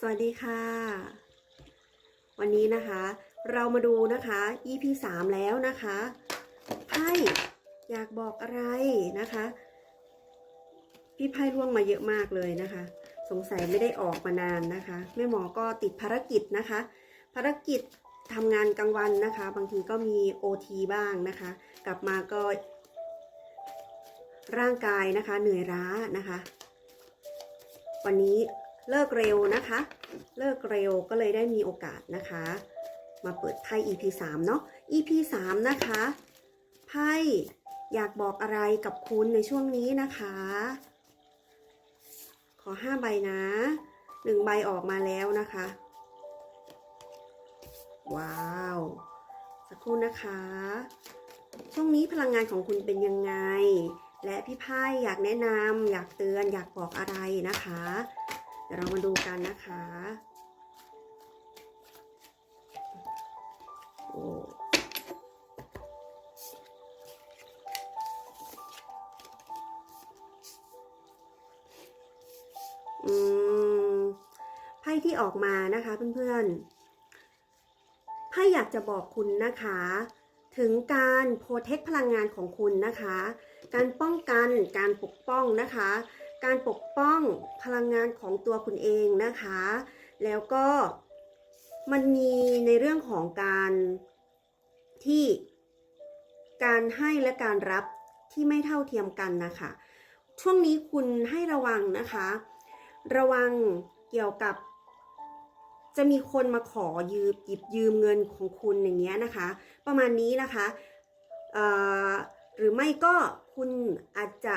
สวัสดีค่ะ วันนี้นะคะ เรามาดูนะคะ EP 3แล้วนะคะไพ่อยากบอกอะไรนะคะ พี่ไพ่ร่วงมาเยอะมากเลยนะคะ สงสัยไม่ได้ออกมานานนะคะแม่หมอก็ติดภารกิจนะคะ ภารกิจทำงานกลางวันนะคะ บางทีก็มี OT บ้างนะคะ กลับมาก็ ร่างกายนะคะ เหนื่อยล้านะคะ วันนี้ เลิกเร็วนะคะ เลิกเร็วก็เลยได้มีโอกาสนะคะ มาเปิดไพ่ EP 3เนาะ EP 3นะคะไพ่อยากบอกอะไรกับคุณในช่วงนี้นะคะ ขอ5ใบนะ1ใบออกมาแล้วนะคะ ว้าว สักครู่นะคะ ช่วงนี้พลังงานของคุณเป็นยังไง และพี่ไพ่อยากแนะนำอยากเตือนอยากบอกอะไรนะคะ เดี๋ยวเรามาดูกันนะคะ โอ้อืไพ่ที่ออกมานะคะเพื่อนๆ ไพ่อยากจะบอกคุณนะคะ ถึงการโปรเทคพลังงานของคุณนะคะ การป้องกันการปกป้องนะคะ การปกป้องพลังงานของตัวคุณเองนะคะ แล้วก็มันมีในเรื่องของการที่การให้และการรับที่ไม่เท่าเทียมกันนะคะ ช่วงนี้คุณให้ระวังนะคะ ระวังเกี่ยวกับ จะมีคนมาขอยืมหยิบยืมเงินของคุณอย่างเงี้ยนะคะ ประมาณนี้นะคะหรือไม่ก็คุณอาจจะ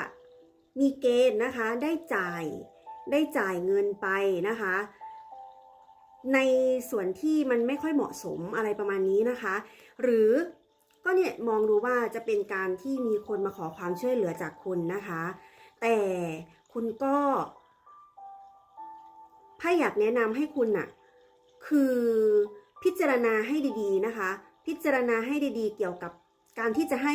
มีเกณฑ์นะคะได้จ่ายได้จ่ายเงินไปนะคะ ในส่วนที่มันไม่ค่อยเหมาะสมอะไรประมาณนี้นะคะ หรือก็เนี่ยมองดูว่าจะเป็นการที่มีคนมาขอความช่วยเหลือจากคุณนะคะ แต่คุณก็ไพ่อยากแนะนำให้คุณน่ะคือพิจารณาให้ดีๆนะคะ พิจารณาให้ดีๆ เกี่ยวกับการที่จะให้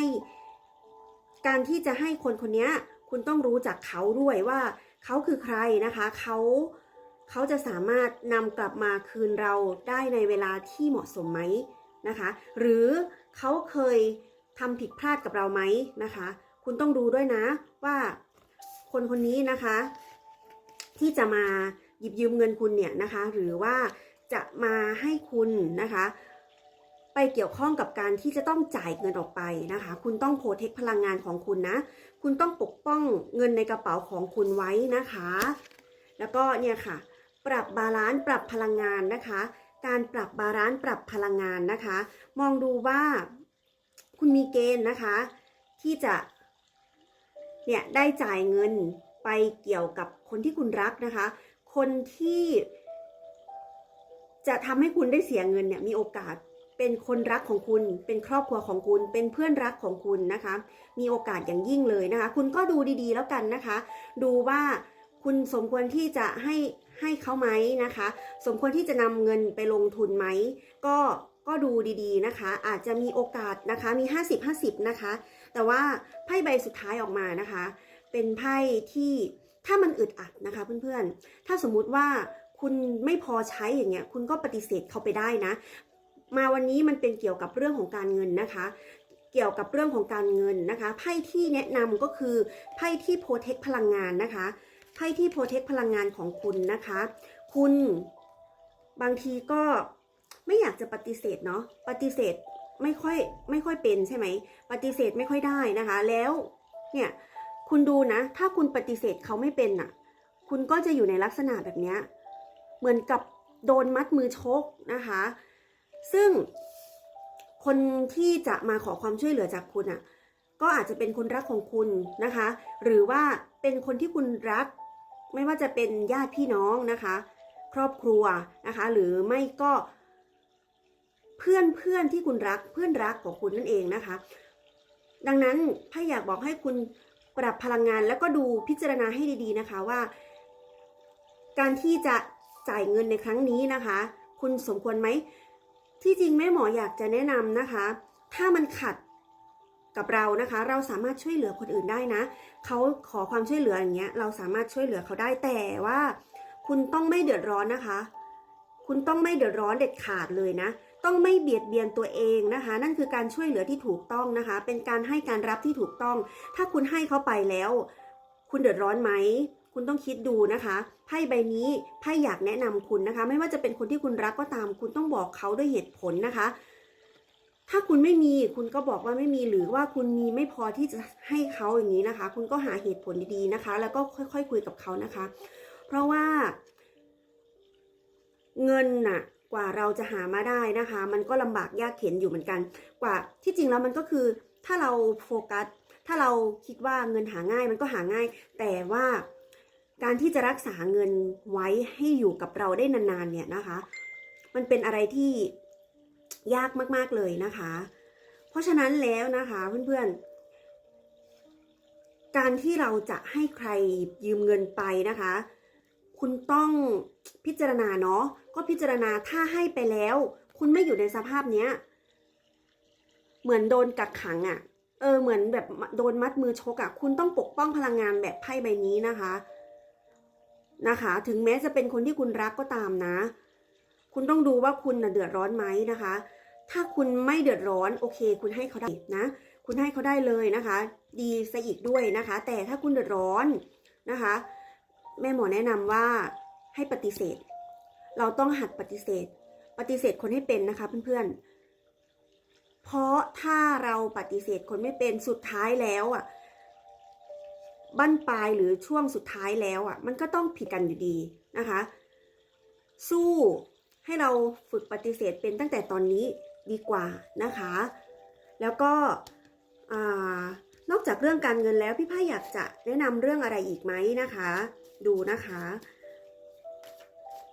การที่จะให้คนคนนี้ คุณต้องรู้จักเขาด้วยว่าเขาคือใครนะคะเขาเขาจะสามารถนำกลับมาคืนเราได้ในเวลาที่เหมาะสมไหมนะคะ หรือเขาเคยทำผิดพลาดกับเราไหมนะคะ คุณต้องดูด้วยนะว่าคนคนนี้นะคะ ที่จะมาหยิบยืมเงินคุณเนี่ยนะคะ หรือว่าจะมาให้คุณนะคะ ไปเกี่ยวข้องกับการที่จะต้องจ่ายเงินออกไปนะคะ คุณต้องโปรเทคพลังงานของคุณนะ คุณต้องปกป้องเงินในกระเป๋าของคุณไว้นะคะ แล้วก็เนี่ยค่ะ ปรับบาลานซ์ปรับพลังงานนะคะ การปรับบาลานซ์ปรับพลังงานนะคะ มองดูว่าคุณมีเกณฑ์นะคะ ที่จะเนี่ยได้จ่ายเงินไปเกี่ยวกับคนที่คุณรักนะคะ คนที่จะทำให้คุณได้เสียเงินเนี่ยมีโอกาส เป็นคนรักของคุณ เป็นครอบครัวของคุณ เป็นเพื่อนรักของคุณนะคะ มีโอกาสอย่างยิ่งเลยนะคะ คุณก็ดูดีๆ แล้วกันนะคะ ดูว่าคุณสมควรที่จะให้ให้เขาไหมนะคะ สมควรที่จะนำเงินไปลงทุนไหม ก็ก็ดูดีๆนะคะ อาจจะมีโอกาสนะคะ มี 50-50 นะคะ แต่ว่าไพ่ใบสุดท้ายออกมานะคะ เป็นไพ่ที่ถ้ามันอึดอัดนะคะเพื่อนๆ ถ้าสมมุติว่าคุณไม่พอใช้อย่างเงี้ย คุณก็ปฏิเสธเขาไปได้นะ มาวันนี้มันเป็นเกี่ยวกับเรื่องของการเงินนะคะ เกี่ยวกับเรื่องของการเงินนะคะไพ่ที่แนะนำก็คือไพ่ที่โปรเทคพลังงานนะคะไพ่ที่โปรเทคพลังงานของคุณนะคะ คุณบางทีก็ไม่อยากจะปฏิเสธเนาะปฏิเสธไม่ค่อยไม่ค่อยเป็นใช่ไหมปฏิเสธไม่ค่อยได้นะคะ แล้วเนี่ยคุณดูนะ ถ้าคุณปฏิเสธเขาไม่เป็นน่ะ คุณก็จะอยู่ในลักษณะแบบนี้เหมือนกับโดนมัดมือชกนะคะ ซึ่งคนที่จะมาขอความช่วยเหลือจากคุณอะ ก็อาจจะเป็นคนรักของคุณนะคะ หรือว่าเป็นคนที่คุณรัก ไม่ว่าจะเป็นญาติพี่น้องนะคะ ครอบครัวนะคะ หรือไม่ก็ เพื่อนเพื่อนที่คุณรักเพื่อนรักของคุณนั่นเองนะคะ ดังนั้นถ้าอยากบอกให้คุณปรับพลังงานแล้วก็ดูพิจารณาให้ดีๆนะคะว่า การที่จะจ่ายเงินในครั้งนี้นะคะ คุณสมควรไหม ที่จริงแม่หมออยากจะแนะนำนะคะ ถ้ามันขัดกับเรานะคะ เราสามารถช่วยเหลือคนอื่นได้นะเขาขอความช่วยเหลืออย่างเงี้ยเราสามารถช่วยเหลือเขาได้แต่ว่า คุณต้องไม่เดือดร้อนนะคะ คุณต้องไม่เดือดร้อนเด็ดขาดเลยนะ ต้องไม่เบียดเบียนตัวเองนะคะ นั่นคือการช่วยเหลือที่ถูกต้องนะคะ เป็นการให้การรับที่ถูกต้อง ถ้าคุณให้เขาไปแล้ว คุณเดือดร้อนไหม คุณต้องคิดดูนะคะไพ่ใบนี้ไพ่อยากแนะนำคุณนะคะ ไม่ว่าจะเป็นคนที่คุณรักก็ตาม คุณต้องบอกเขาด้วยเหตุผลนะคะ ถ้าคุณไม่มีคุณก็บอกว่าไม่มีหรือว่าคุณมีไม่พอที่จะให้เขาอย่างนี้นะคะ คุณก็หาเหตุผลดีๆนะคะ แล้วก็ค่อยๆคุยกับเขานะคะ เพราะว่า เงินน่ะกว่าเราจะหามาได้นะคะ มันก็ลำบากยากเข็นอยู่เหมือนกัน กว่าที่จริงแล้วมันก็คือถ้าเราโฟกัสถ้าเราคิดว่าเงินหาง่ายมันก็หาง่าย แต่ว่า การที่จะรักษาเงินไว้ให้อยู่กับเราได้นานๆเนี่ยนะคะ มันเป็นอะไรที่ยากมากๆเลยนะคะ เพราะฉะนั้นแล้วนะคะเพื่อนๆ การที่เราจะให้ใครยืมเงินไปนะคะ คุณต้องพิจารณาเนาะก็พิจารณาถ้าให้ไปแล้ว คุณไม่อยู่ในสภาพเนี้ยเหมือนโดนกักขังอะ่ะเออเหมือนแบบโดนมัดมือชกอะ่ะ คุณต้องปกป้องพลังงานแบบไพ่ใบนี้นะคะ นะคะ ถึงแม้จะเป็นคนที่คุณรักก็ตามนะ คุณต้องดูว่าคุณนะเดือดร้อนไหมนะคะ ถ้าคุณไม่เดือดร้อนโอเค คุณให้เขาได้นะ คุณให้เขาได้เลยนะคะ ดีซะอีกด้วยนะคะ แต่ถ้าคุณเดือดร้อนนะคะ แม่หมอแนะนำว่าให้ปฏิเสธ เราต้องหัดปฏิเสธ ปฏิเสธคนให้เป็นนะคะเพื่อนๆเพราะถ้าเราปฏิเสธคนไม่เป็นสุดท้ายแล้วอะ บั้นปลายหรือช่วงสุดท้ายแล้วอะ มันก็ต้องผิดกันอยู่ดีนะคะ สู้ให้เราฝึกปฏิเสธเป็นตั้งแต่ตอนนี้ดีกว่านะคะ แล้วก็นอกจากเรื่องการเงินแล้วพี่พ่ายอยากจะแนะนำเรื่องอะไรอีกไหมนะคะ ดูนะคะ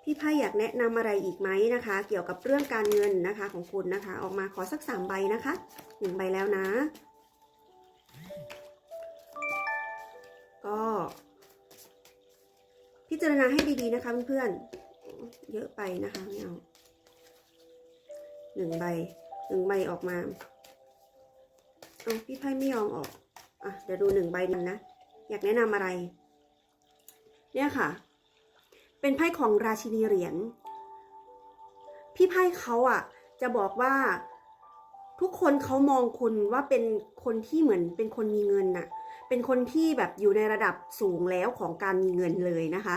พี่ไพ่อยากแนะนำอะไรอีกไหมนะคะ เกี่ยวกับเรื่องการเงินนะคะของคุณนะคะ ออกมาขอสักสามใบนะคะหนึ่งใบแล้วนะ ก็ พิจารณาให้ดีๆนะคะเพื่อนๆ เยอะไปนะคะไม่เอาหนึ่งใบหนึ่งใบออกมาเอาพี่ไพ่ไม่ยอมออก อะ เดี๋ยวดูหนึ่งใบนึงนะ อยากแนะนำอะไร เนี่ยค่ะ เป็นไพ่ของราชินีเหรียญ พี่ไพ่เขาอะ จะบอกว่าทุกคนเขามองคุณว่าเป็นคนที่เหมือนเป็นคนมีเงินน่ะ เป็นคนที่แบบอยู่ในระดับสูงแล้วของการมีเงินเลยนะคะ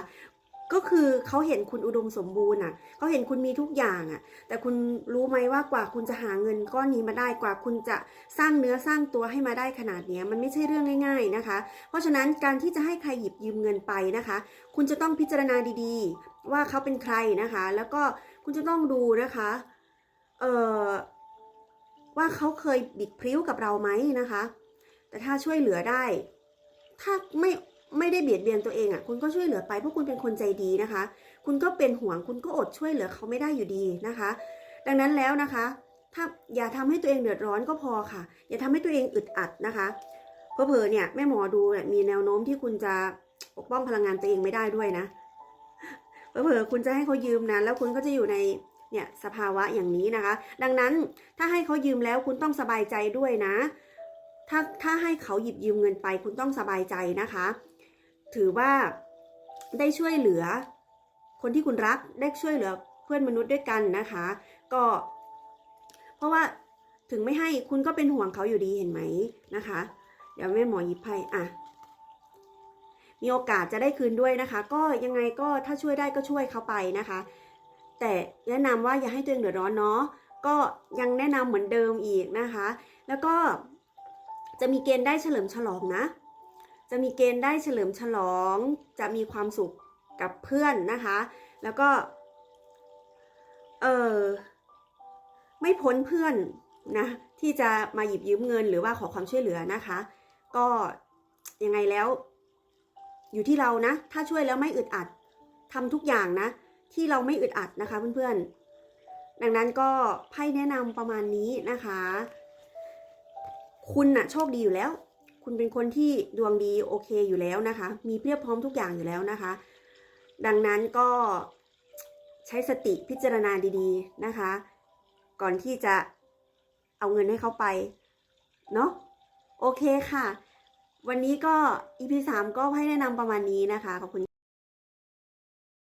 ก็คือเขาเห็นคุณอุดมสมบูรณ์อะเขาเห็นคุณมีทุกอย่างอะ แต่คุณรู้ไหมว่ากว่าคุณจะหาเงินก้อนนี้มาได้กว่าคุณจะสร้างเนื้อสร้างตัวให้มาได้ขนาดนี้มันไม่ใช่เรื่องง่าย ๆนะคะ เพราะฉะนั้นการที่จะให้ใครหยิบยืมเงินไปนะคะ คุณจะต้องพิจารณาดีๆ ว่าเขาเป็นใครนะคะ แล้วก็คุณจะต้องดูนะคะเอ่อว่าเขาเคยบิดพริ้วกับเราไหมนะคะ แต่ถ้าช่วยเหลือได้ ถ้าไม่ไม่ได้เบียดเบียนตัวเองอะ คุณก็ช่วยเหลือไปเพราะคุณเป็นคนใจดีนะคะ คุณก็เป็นห่วงคุณก็อดช่วยเหลือเขาไม่ได้อยู่ดีนะคะ ดังนั้นแล้วนะคะ ถ้าอย่าทำให้ตัวเองเดือดร้อนก็พอค่ะ อย่าทำให้ตัวเองอึดอัดนะคะเพอเพอเนี่ยแม่หมอดูเนี่ยมีแนวโน้มที่คุณจะปกป้องพลังงานตัวเองไม่ได้ด้วยนะเพอเพอคุณจะให้เขายืมนะแล้วคุณก็จะอยู่ในเนี่ยสภาวะอย่างนี้นะคะ ดังนั้นถ้าให้เขายืมแล้วคุณต้องสบายใจด้วยนะ ถ้าถ้าให้เขาหยิบยืมเงินไป คุณต้องสบายใจนะคะ ถือว่าได้ช่วยเหลือ คนที่คุณรักได้ช่วยเหลือเพื่อนมนุษย์ด้วยกันนะคะ ก็ เพราะว่าถึงไม่ให้คุณก็เป็นห่วงเขาอยู่ดีเห็นไหมนะคะ เดี๋ยวแม่หมอหยิบไพ่อะมีโอกาสจะได้คืนด้วยนะคะ ก็ยังไงก็ถ้าช่วยได้ก็ช่วยเขาไปนะคะ แต่แนะนำว่าอย่าให้ตัวเองเดือดร้อนเนาะก็ยังแนะนำเหมือนเดิมอีกนะคะ แล้วก็ จะมีเกณฑ์ได้เฉลิมฉลองนะ จะมีเกณฑ์ได้เฉลิมฉลอง จะมีความสุขกับเพื่อนนะคะ แล้วก็ เออไม่พ้นเพื่อนนะที่จะมาหยิบยืมเงินหรือว่าขอความช่วยเหลือนะคะ ก็ยังไงแล้ว อยู่ที่เรานะ ถ้าช่วยแล้วไม่อึดอัดทำทุกอย่างนะ ที่เราไม่อึดอัดนะคะเพื่อนๆดังนั้นก็ไพ่แนะนำประมาณนี้นะคะ คุณน่ะโชคดีอยู่แล้ว คุณเป็นคนที่ดวงดีโอเคอยู่แล้วนะคะ มีเพียบพร้อมทุกอย่างอยู่แล้วนะคะ ดังนั้นก็ใช้สติพิจารณาดีๆนะคะ ก่อนที่จะเอาเงินให้เขาไป เนาะโอเคค่ะ วันนี้ก็ EP 3 ก็ให้แนะนำประมาณนี้นะคะ ขอบคุณ